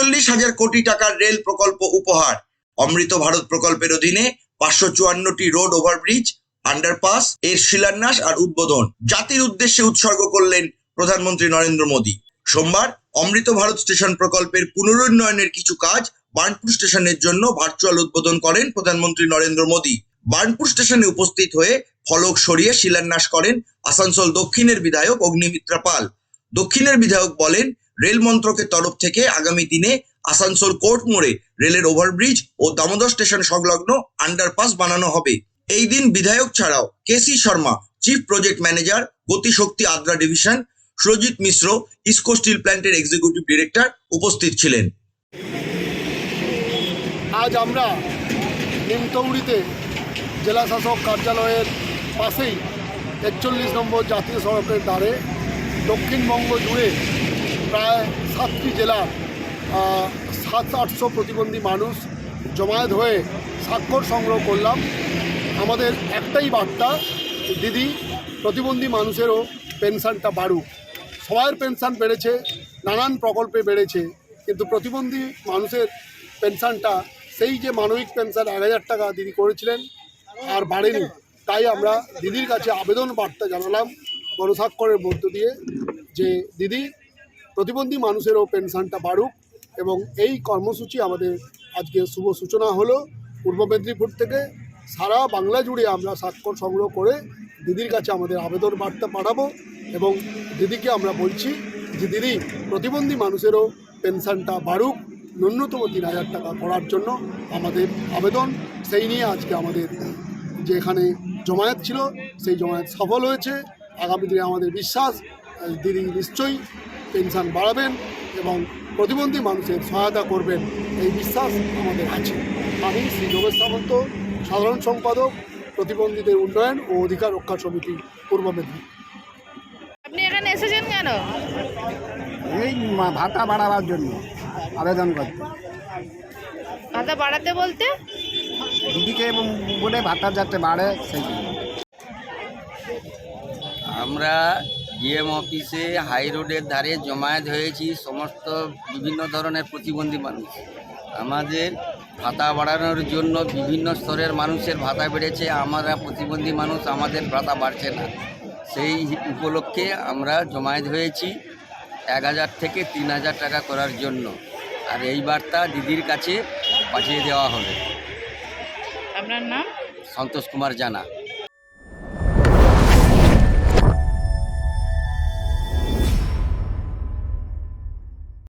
একচল্লিশ হাজার কোটি টাকার রেল প্রকল্প উপহার। অমৃত ভারত প্রকল্পের অধীনে পাঁচশো চুয়ান্নটি রোড ওভারব্রিজ আন্ডারপাস এর শিলান্যাস আর উদ্বোধন। জাতির উদ্দেশ্যে উৎসর্গ করলেন প্রধানমন্ত্রী নরেন্দ্র মোদী। সোমবার অমৃত ভারত স্টেশন প্রকল্পের পুনরুন্নয়নের কিছু কাজ বার্নপুর স্টেশনের জন্য ভার্চুয়াল উদ্বোধন করেন প্রধানমন্ত্রী নরেন্দ্র মোদী। বার্নপুর স্টেশনে উপস্থিত হয়ে ফলক সরিয়ে শিলান্যাস করেন আসানসোল দক্ষিণের বিধায়ক অগ্নিমিত্রা পাল। দক্ষিণের বিধায়ক বলেন রেল মন্ত্রকের তরফ থেকে আগামী দিনে আসানসোল কোর্ট মোড়ে রেলের ওভারব্রিজ ও দামোদর স্টেশন সংলগ্ন আন্ডারপাস বানানো হবে। এই দিন বিধায়ক ছাড়াও K C Sharma, chief project manager, Gatishakti Adra division, Surajit Mishra, IISCO steel প্ল্যান্টের এক্সিকিউটিভ ডিরেক্টর উপস্থিত ছিলেন। আজ আমরা নিমতৌড়িতে জেলা শাসক কার্যালয়ের পাশেই একচল্লিশ নম্বর জাতীয় সড়কের দ্বারে দক্ষিণবঙ্গ জুড়ে প্রায় সাতটি জেলার সাত আটশো প্রতিবন্ধী মানুষ জমায়েত হয়ে স্বাক্ষর সংগ্রহ করলাম। আমাদের একটাই বার্তা, দিদি, প্রতিবন্ধী মানুষেরও পেনশনটা বাড়ুক। সবার পেনশন বেড়েছে, নানান প্রকল্পে বেড়েছে, কিন্তু প্রতিবন্ধী মানুষের পেনশনটা, সেই যে মানবিক পেনশন এক হাজার টাকা দিদি করেছিলেন, আর বাড়েনি। তাই আমরা দিদির কাছে আবেদন বার্তা জানালাম, গণস্বাক্ষরের মধ্য দিয়ে, যে দিদি প্রতিবন্ধী মানুষেরও পেনশনটা বাড়ুক এবং এই কর্মসূচি আমাদের আজকে শুভ সূচনা হলো। পূর্ব মেদিনীপুর থেকে সারা বাংলা জুড়ে আমরা স্বাক্ষর সংগ্রহ করে দিদির কাছে আমাদের আবেদন বার্তা পাঠাবো এবং দিদিকে আমরা বলছি যে, দিদি, প্রতিবন্ধী মানুষেরও পেনশনটা বাড়ুক। ন্যূনতম তিন হাজার টাকা করার জন্য আমাদের আবেদন। সেই নিয়ে আজকে আমাদের যে এখানে জমায়েত ছিল, সেই জমায়েত সফল হয়েছে। আগামী দিনে আমাদের বিশ্বাস, দিদি নিশ্চয়ই পেনশন বাড়াবেন এবং প্রতিবন্ধী মানুষের সহায়তা করবেন। এই বিশ্বাস আমাদের আছে। আমি শ্রী যোগেশ সামন্ত সাধারণ সম্পাদক প্রতিবন্ধীদের উন্নয়ন ও অধিকার রক্ষা সমিতি পূর্ব মেদিনীপুর। আপনি এখানে এসেছেন কেন? এই ভাতা বাড়াবার জন্য আবেদন করতে ভাতা বাড়াতে বলতে? দিদিকে এবং বলে ভাতা যাতে বাড়ে সেই আমরা জিএম অফিসে হাই রোডের ধারে জমায়েত হয়েছি সমস্ত বিভিন্ন ধরনের প্রতিবন্ধী মানুষ। আমাদের ভাতা বাড়ানোর জন্য বিভিন্ন স্তরের মানুষের ভাতা বেড়েছে আমরা প্রতিবন্ধী মানুষ আমাদের ভাতা বাড়ছে না। সেই উপলক্ষে আমরা জমায়েত হয়েছি এক হাজার থেকে তিন হাজার টাকা করার জন্য। আর এই বার্তা দিদির কাছে পাঠিয়ে দেওয়া হবে। আপনার নাম? সন্তোষ কুমার জানা।